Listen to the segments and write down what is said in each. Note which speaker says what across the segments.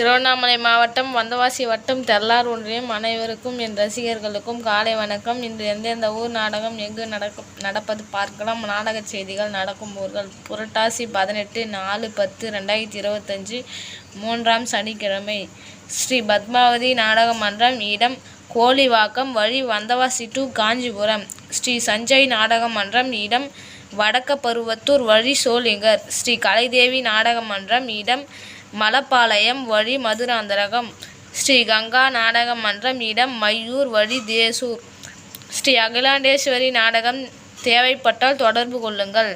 Speaker 1: திருவண்ணாமலை மாவட்டம் வந்தவாசி வட்டம் தெல்லார் ஒன்றியம் அனைவருக்கும் என் ரசிகர்களுக்கும் காலை வணக்கம். இன்று எந்தெந்த ஊர் நாடகம் எங்கு நடக்க நடப்பது பார்க்கலாம். நாடகச் செய்திகள் நடக்கும் ஊர்கள் புரட்டாசி பதினெட்டு நாலு பத்து ரெண்டாயிரத்தி இருபத்தஞ்சி மூன்றாம் சனிக்கிழமை. ஸ்ரீ பத்மாவதி நாடக மன்றம் இடம் கோழிவாக்கம் வழி வந்தவாசி டு காஞ்சிபுரம். ஸ்ரீ சஞ்சய் நாடக மன்றம் இடம் வடக்கபருவத்தூர் வழி சோளிங்கர் ஸ்ரீ கலைதேவி நாடக மன்றம் இடம் மலப்பாளையம் வழி மதுராந்தரகம் ஸ்ரீ கங்கா நாடக மன்றம் இடம் மையூர் வழி தேசூர். ஸ்ரீ அகிலாண்டேஸ்வரி நாடகம் தேவைப்பட்டால் தொடர்பு கொள்ளுங்கள்.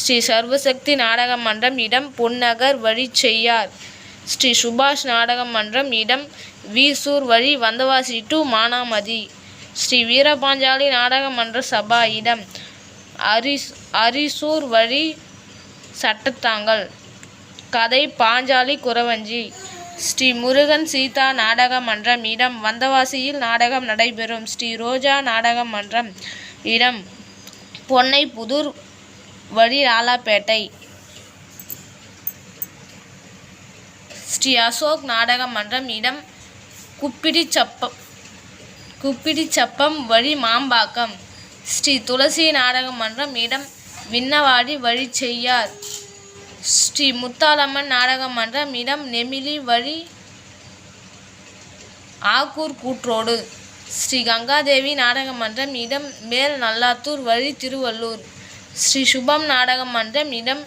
Speaker 1: ஸ்ரீ சர்வசக்தி நாடக மன்றம் இடம் பொன்னகர் வழி செய்யார். ஸ்ரீ சுபாஷ் நாடக மன்றம் இடம் வீசூர் வழி வந்தவாசி டு மானாமதி. ஸ்ரீ வீரபாஞ்சாலி நாடக மன்ற சபா இடம் அரிஸ் அரிசூர் வழி சட்டத்தாங்கல். கதை பாஞ்சாலி குறவஞ்சி. ஸ்ரீ முருகன் சீதா நாடக மன்றம் இடம். வந்தவாசியில் நாடகம் நடைபெறும். ஸ்ரீ ரோஜா நாடக மன்றம் இடம். பொன்னைப்புதூர் வழி ராலாப்பேட்டை ஸ்ரீ அசோக் நாடக மன்றம் இடம். குப்பிடிச்சப்பம் குப்பிடிச்சப்பம் வழி மாம்பாக்கம். ஸ்ரீ துளசி நாடக மன்றம் இடம் விண்ணவாடி வழி செய்யார். ஸ்ரீ முத்தாலம்மன் நாடக மன்றம் இடம் நெமிலி வழி ஆக்கூர் கூற்றோடு. ஸ்ரீ கங்காதேவி நாடக மன்றம் இடம் மேல் நல்லாத்தூர் வழி திருவள்ளூர். ஸ்ரீ சுபம் நாடக மன்றம் இடம்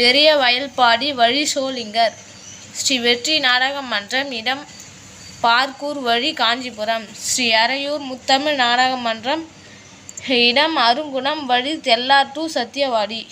Speaker 1: பெரிய வயல்பாடி வழி சோளிங்கர். ஸ்ரீ வெற்றி நாடக மன்றம் இடம் பார்க்கூர் வழி காஞ்சிபுரம். ஸ்ரீ அரையூர் முத்தமிழ் நாடக மன்றம் இடம் அருங்குணம் வழி தெள்ளார் டு சத்தியவாடி.